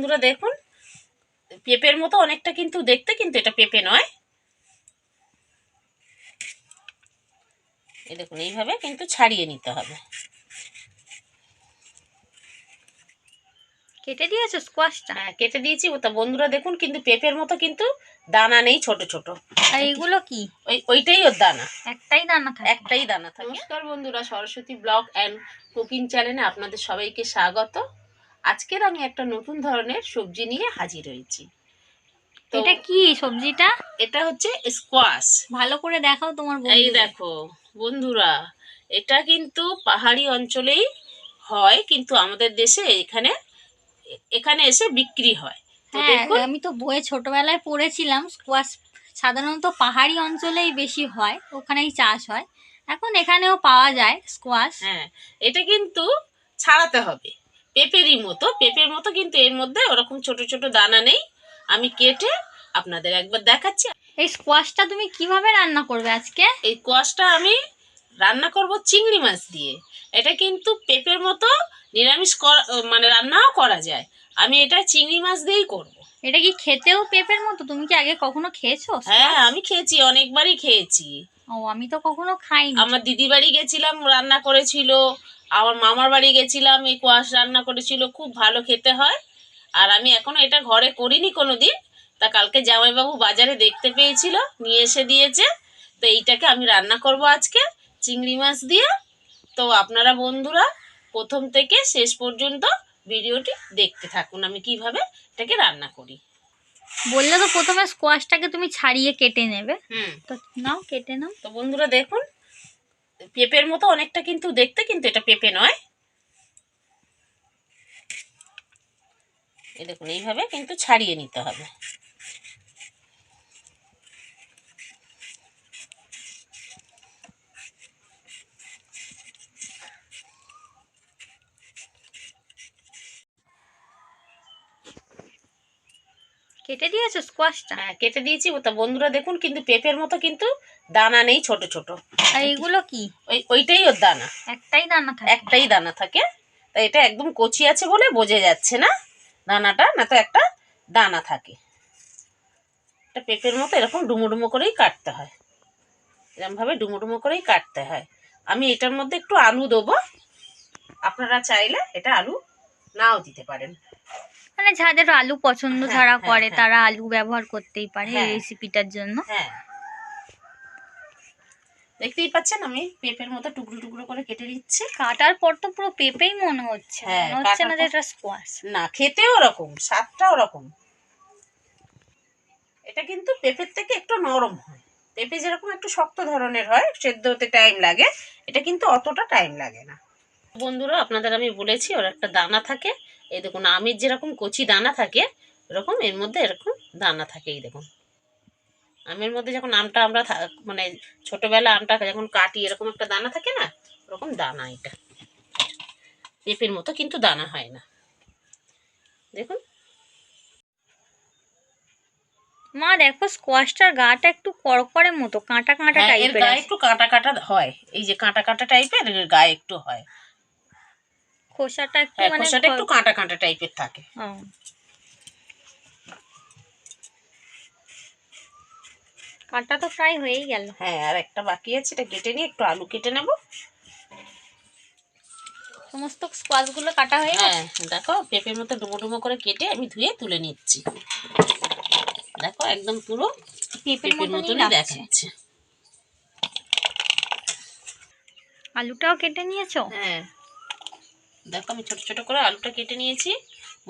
বন্ধুরা দেখুন পেঁপের মতো অনেকটা কিন্তু দেখতে কিন্তু এটা পেঁপে নয়। এই দেখুন এইভাবে কিন্তু ছাড়িয়ে নিতে হবে। কেটে দিয়েছ স্কোয়াশটা হ্যাঁ কেটে দিয়েছি। ও তা বন্ধুরা দেখুন কিন্তু পেঁপের মতো কিন্তু দানা নেই ছোট ছোট। আর এইগুলো কি? ওই ওইটাই ওর দানা। একটাই দানা থাকে। একটাই দানা থাকে। নমস্কার বন্ধুরা সরস্বতী ব্লগ অ্যান্ড কুকিং চ্যানেলে আপনাদের সবাইকে স্বাগত। আজকের আমি একটা নতুন ধরনের সবজি নিয়ে হাজির হয়েছি। এটা কি সবজিটা? এটা হচ্ছে স্কোয়াশ ভালো করে দেখাও তোমার এই দেখো বন্ধুরা এটা কিন্তু পাহাড়ি অঞ্চলেই হয় কিন্তু আমাদের দেশে এখানে এখানে এসে বিক্রি হয়। হ্যাঁ আমি তো বইয়ে ছোটবেলায় পড়েছিলাম স্কোয়াশ সাধারণত পাহাড়ি অঞ্চলেই বেশি হয় ওখানেই চাষ হয়। এখন এখানেও পাওয়া যায় স্কোয়াশ হ্যাঁ এটা কিন্তু ছাড়াতে হবে। পেঁপেরই মতো পেঁপের মতো কিন্তু এর মধ্যে ওরকম ছোট ছোট দানা নেই। আমি কেটে আপনাদের একবার দেখাচ্ছি। এই স্কোয়াশটা তুমি কীভাবে রান্না করবে আজকে? এই কোয়াশটা আমি রান্না করব চিংড়ি মাছ দিয়ে। এটা কিন্তু পেঁপের মতো নিরামিষ করা মানে রান্নাও করা যায়। আমি এটা চিংড়ি মাছ দিয়েই করব। এটা কি খেতেও পেঁপের মতো? তুমি কি আগে কখনো খেয়েছো হ্যাঁ আমি খেয়েছি অনেকবারই খেয়েছি। ও আমি তো কখনো খাইনি। আমার দিদি বাড়ি গেছিলাম রান্না করেছিল। আমার মামার বাড়ি গেছিলাম এই কোয়াশ রান্না করেছিল খুব ভালো খেতে হয়। আর আমি এখনও এটা ঘরে করিনি কোনো দিন তা কালকে জামাইবাবু বাজারে দেখতে পেয়েছিল নিয়ে এসে দিয়েছে। তো এইটাকে আমি রান্না করব আজকে চিংড়ি মাছ দিয়ে। তো আপনারা বন্ধুরা প্রথম থেকে শেষ পর্যন্ত ভিডিওটি দেখতে থাকুন আমি কীভাবে এটাকে রান্না করি। বললে তো প্রথমে স্কোয়াশটাকে তুমি ছাড়িয়ে কেটে নেবে। হুম। তো নাও কেটে নাও। তো বন্ধুরা দেখুন পেঁপের মতো অনেকটা কিন্তু, দেখতে কিন্তু এটা পেঁপে নয়। এই দেখুন, এইভাবে কিন্তু ছাড়িয়ে নিতে হবে। কেটে দিয়েছ স্কোয়াশটা হ্যাঁ কেটে দিয়েছি তা বন্ধুরা দেখুন কিন্তু পেঁপের মতো কিন্তু দানা নেই ছোট ছোট। আর এইগুলো কি? ওই ওইটাই ওর দানা। একটাই দানা থাকে? একটাই দানা থাকে। তাই এটা একদম কচি আছে বলে বোঝা যাচ্ছে না দানাটা না তো একটা দানা থাকে। এটা পেঁপের মতো এরকম ডুমো করেই কাটতে হয়। এরকমভাবে ডুমো করেই কাটতে হয়। আমি এটার মধ্যে একটু আলু দেবো। আপনারা চাইলে এটা আলু নাও দিতে পারেন। মানে যাদের আলু পছন্দ হ্যাঁ, যারা হ্যাঁ, করে হ্যাঁ। তারা আলু ব্যবহার করতেই পারে এই। রেসিপিটার জন্য। হ্যাঁ। দেখতেই পাচ্ছেন আমি পেঁপের মতো টুকরো টুকরো করে কেটে দিচ্ছি কাটার পর তো পুরো পেঁপেই মনে হচ্ছে মনে হচ্ছে না যে এটা স্কোয়াশ না খেতেও ওরকম স্বাদটা ওরকম। এটা কিন্তু পেঁপের থেকে একটু নরম হয়। পেঁপে যেরকম একটু শক্ত ধরনের হয় সেদ্ধ হতে টাইম লাগে এটা কিন্তু অতটা টাইম লাগে না। বন্ধুরা আপনাদের আমি বলেছি ওর একটা দানা থাকে এই দেখুন আমের যেরকম কচি দানা থাকে এরকম এর মধ্যে এরকম দানা থাকে এই দেখুন। আমের মধ্যে যখন আমটা আমরা মানে ছোটবেলা আমটা যখন কাটি এরকম একটা দানা থাকে না ওরকম দানা এটা। পেঁপের মতো কিন্তু দানা হয় না। দেখুন। মা দেখো স্কোয়াশটার গাটা একটু কড়কড়ের মতো কাঁটা কাঁটা হ্যাঁ, এর টাইপের গায়ে একটু কাঁটা কাঁটা হয়। এই যে কাঁটা কাঁটা টাইপের গায়ে একটু হয়। খোসাটা একটু হ্যাঁ মানে খোসাটা একটু কাঁটা কাঁটা টাইপের থাকে। কাঁটা তো প্রায় হয়েই গেল। হ্যাঁ আর একটা বাকি আছে এটা কেটে নিয়ে একটু আলু কেটে নেব। সমস্ত স্কোয়াশগুলো কাটা হয়ে গেছে? হ্যাঁ দেখো পেঁপের মতো ডুমো ডুমো করে কেটে আমি ধুয়ে তুলে নিচ্ছি। দেখো একদম পুরো পেঁপের মতনই দেখাচ্ছে। আলুটাও কেটে নিয়েছো? হ্যাঁ। দেখো আমি ছোট ছোট করে আলুটা কেটে নিয়েছি।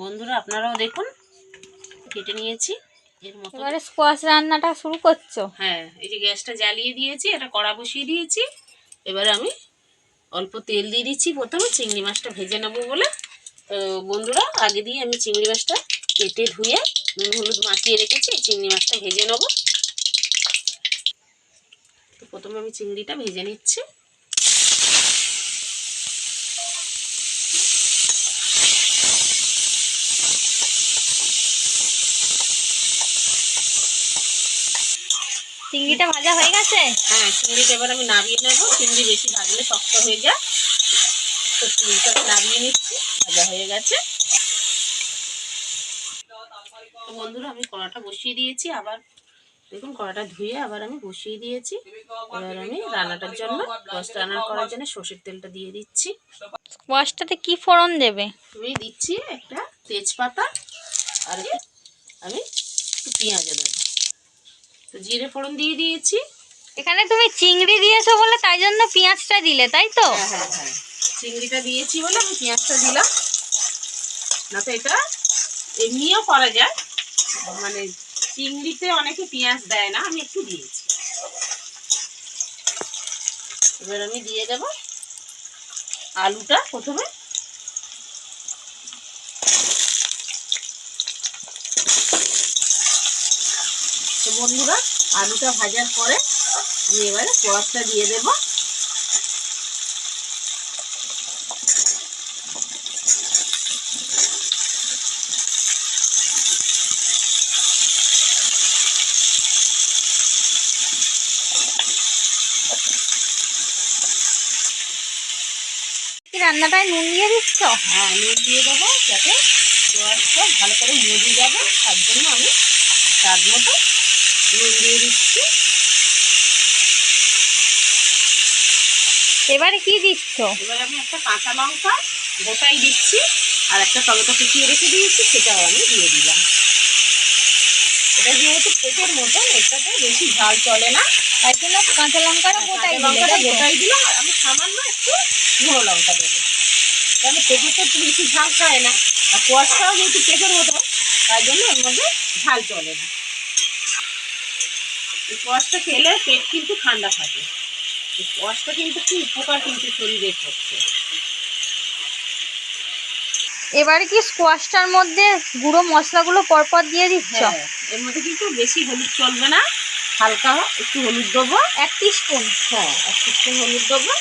বন্ধুরা আপনারাও দেখুন কেটে নিয়েছি। এর মতো এবারে স্কোয়াশ রান্নাটা শুরু করছ? হ্যাঁ এই যে গ্যাসটা জ্বালিয়ে দিয়েছি এটা কড়া বসিয়ে দিয়েছি। এবারে আমি অল্প তেল দিয়ে দিচ্ছি প্রথমে চিংড়ি মাছটা ভেজে নেব বলে। তো বন্ধুরা আগে দিয়ে আমি চিংড়ি মাছটা কেটে ধুয়ে নুন হলুদ মাখিয়ে রেখেছি চিংড়ি মাছটা ভেজে নেব। তো প্রথমে আমি চিংড়িটা ভেজে নিচ্ছি। চিংড়িটা ভাজা হয়ে গেছে? হ্যাঁ চিংড়িটা এবার আমি নাবিয়ে নেব। চিংড়ি বেশি ভাজলে শক্ত হয়ে যায়। তো চিংড়িটা আমি নাবিয়ে নিচ্ছি ভাজা হয়ে গেছে। তো বন্ধুরা আমি কড়াটা বসিয়ে দিয়েছি। আবার দেখুন কড়াটা ধুয়ে আবার আমি বসিয়ে দিয়েছি। এবার আমি রান্নাটার জন্য রস রান্না করার জন্য সর্ষের তেলটা দিয়ে দিচ্ছি। স্কোয়াশটাতে কি ফোড়ন দেবে? আমি দিচ্ছি একটা তেজপাতা আর আমি একটু পেঁয়াজও দেবো। তো জিরে ফোড়ন দিয়ে দিয়েছি। এখানে তুমি চিংড়ি দিয়েছ বলে তাই জন্য পেঁয়াজটা দিলে তাই তো? হ্যাঁ হ্যাঁ হ্যাঁ। চিংড়িটা দিয়েছি বলে আমি পেঁয়াজটা দিলাম। না তো এটা এমনিও করা যায়। মানে চিংড়িতে অনেকে পেঁয়াজ দেয় না আমি একটু দিয়েছি। এবার আমি দিয়ে দেব আলুটা প্রথমে। বন্ধুরা আলুটা ভাজার পরে আমি এবারে কোয়াশটা দিয়ে দেবো। রান্নাটায় নুন দিয়ে দিচ্ছ? হ্যাঁ নুন দিয়ে দেবো যাতে ভালো করে মজে যাবে। তার জন্য আমি স্বাদ মতো নুন দিয়ে দিচ্ছি এবারে কি দিচ্ছ? এবারে আমি একটা কাঁচা লঙ্কা গোটাই দিচ্ছি আর একটা টমেটো কুচিয়ে রেখে দিয়েছি সেটাও আমি দিয়ে দিলাম। এটা যেহেতু পেটের মতন এটাতে বেশি ঝাল চলে না তাই জন্য কাঁচা লঙ্কাটা গোটাই লঙ্কাটা গোটাই দিলাম আর আমি সামান্য একটু গুঁড়ো লঙ্কা দেবো। তাহলে পেঁপে তো একটু বেশি ঝাল খায় না আর কোয়াশটাও যেহেতু পেঁপের মতো তাই জন্য এর মধ্যে ঝাল চলে না। এই কোয়াশটা খেলে পেট কিন্তু ঠান্ডা থাকে। কোয়াশটা কিন্তু খুব উপকার কিন্তু শরীরের পক্ষে এবারে কি স্কোয়াশটার মধ্যে গুঁড়ো মশলাগুলো পরপর দিয়ে দিচ্ছ? হ্যাঁ এর মধ্যে কিন্তু বেশি হলুদ চলবে না হালকা একটু হলুদ দেবো। এক স্পুন হ্যাঁ এক স্পুন হলুদ দেবো।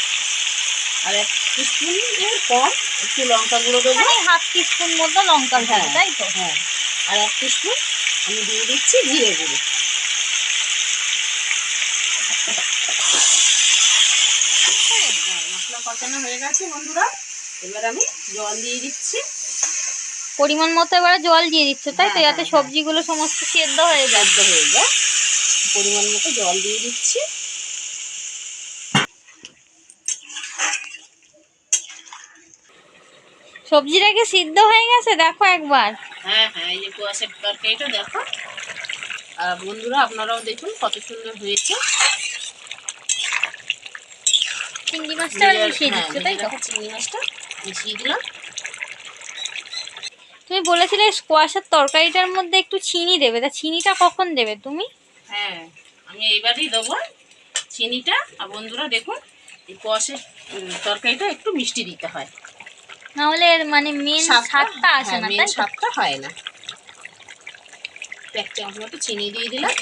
আর এক স্পুনের কম একটু লঙ্কা গুঁড়ো দেবো। মানে হাফ স্পুন মতো লঙ্কা হ্যাঁ। তাই তো? হ্যাঁ আর এক স্পুন আমি দিয়ে দিচ্ছি জিরে গুঁড়ো হ্যাঁ, মশলা কষানো হয়ে গেছে বন্ধুরা। এবার আমি জল দিয়ে দিচ্ছি। পরিমাণ মতো এবারে জল দিয়ে দিচ্ছ তাই তো? হ্যাঁ, যাতে হ্যাঁ, সবজিগুলো সমস্ত সেদ্ধ হয়ে যায়। হয়ে যায়। পরিমাণ মতো জল দিয়ে দিচ্ছি। সবজিটা কি সিদ্ধ হয়ে গেছে? দেখো একবার। হ্যাঁ হ্যাঁ এই যে কুয়াশের তরকারিটা দেখো। আর বন্ধুরা আপনারাও দেখুন কত সুন্দর হয়েছে। চিংড়ি মাছটা মিশিয়ে হ্যাঁ, দিচ্ছ তাই তো? চিংড়ি মাছটা মিশিয়ে দিলাম। তুমি বলেছিলে স্কোয়াশের তরকারিটার মধ্যে একটু চিনি দেবে তা চিনিটা কখন দেবে তুমি? হ্যাঁ আমি এইবারই দেবো চিনিটা। আর বন্ধুরা দেখুন এই কুয়াশের উম, তরকারিটা একটু মিষ্টি দিতে হয়। নাহলে মানে মেন স্বাদটা? আসে হ্যাঁ, না মেন তাই স্বাদটা হয় না। এক চামচ মতো চিনি দিয়ে দিলাম।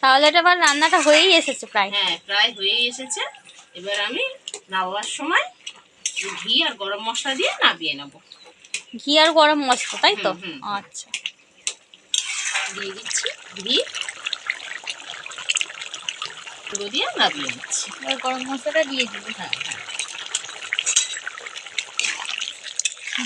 তাহলে এটা আবার রান্নাটা হয়েই এসেছে প্রায়। হ্যাঁ প্রায় হয়েই এসেছে। এবার আমি নামাবার সময় ঘি আর গরম মশলা দিয়ে নামিয়ে নেব। ঘি আর গরম মশলা তাই তো। আচ্ছা। দিয়ে দিচ্ছি। ঘি পুরো দিয়ে নামিয়ে দিচ্ছি এবার গরম মশলাটা দিয়ে দিবি। হ্যাঁ হ্যাঁ।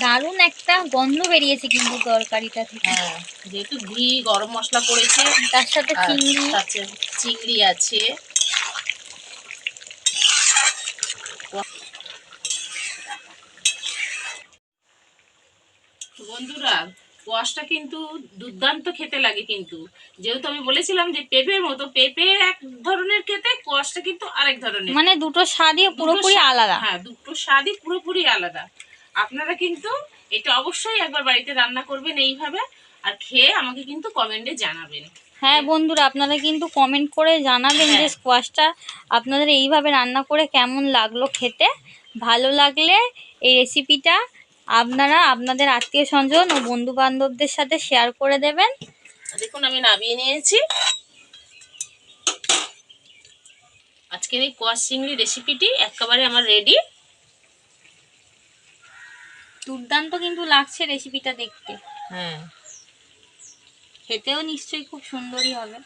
দারুণ একটা গন্ধ বেরিয়েছে কিন্তু তরকারিটা থেকে। হ্যাঁ যেহেতু ঘি গরম মশলা পড়েছে তার সাথে চিংড়ি। তাতে চিংড়ি আছে। বন্ধুরা কোয়াশটা কিন্তু দুর্দান্ত খেতে লাগে কিন্তু। যেহেতু আমি বলেছিলাম যে পেঁপের মতো পেঁপে এক ধরনের খেতে কোয়াশটা কিন্তু আরেক ধরনের মানে দুটো স্বাদই পুরোপুরি আলাদা। হ্যাঁ দুটো স্বাদই পুরোপুরি আলাদা। আপনারা কিন্তু এটা অবশ্যই একবার বাড়িতে রান্না করবেন এইভাবে আর খেয়ে আমাকে কিন্তু কমেন্টে জানাবেন। হ্যাঁ বন্ধুরা আপনারা কিন্তু কমেন্ট করে জানাবেন যে। স্কোয়াশটা আপনাদের এইভাবে রান্না করে কেমন লাগল খেতে। ভালো লাগলে এই রেসিপিটা আপনারা আপনাদের আত্মীয় স্বজন ও বন্ধু বান্ধবদের সাথে শেয়ার করে দেবেন। দেখুন আমি নামিয়ে নিয়েছি। আজকের এই কোয়াশ চিংড়ি রেসিপিটি একেবারে আমার রেডি দুর্দান্ত কিন্তু লাগছে রেসিপিটা দেখতে। হ্যাঁ। খেতেও নিশ্চয়ই খুব সুন্দরই হবে।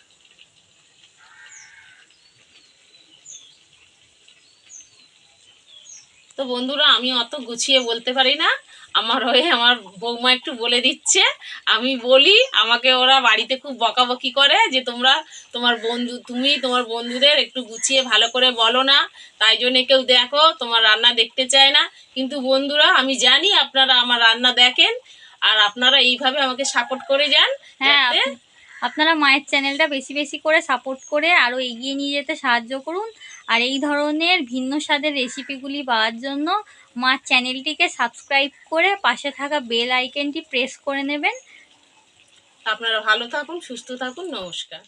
তো বন্ধুরা আমি অত গুছিয়ে বলতে পারি না। আমার হয়ে আমার বৌমা একটু বলে দিচ্ছে। আমি বলি আমাকে ওরা বাড়িতে খুব বকাবকি করে যে তোমরা তোমার বন্ধু তুমি তোমার বন্ধুদের একটু গুছিয়ে ভালো করে বলো না। তাই জন্য কেউ দেখো তোমার রান্না দেখতে চায় না। কিন্তু বন্ধুরা আমি জানি আপনারা আমার রান্না দেখেন। আর আপনারা এইভাবে আমাকে সাপোর্ট করে যান। হ্যাঁ আপনারা মায়ের চ্যানেলটা বেশি বেশি করে সাপোর্ট করে আরও এগিয়ে নিয়ে যেতে সাহায্য করুন। আর এই ধরনের ভিন্ন স্বাদের রেসিপিগুলি পাওয়ার জন্য মার চ্যানেলটিকে সাবস্ক্রাইব করে পাশে থাকা বেল আইকনটি প্রেস করে নেবেন। আপনারা ভালো থাকুন, সুস্থ থাকুন, নমস্কার।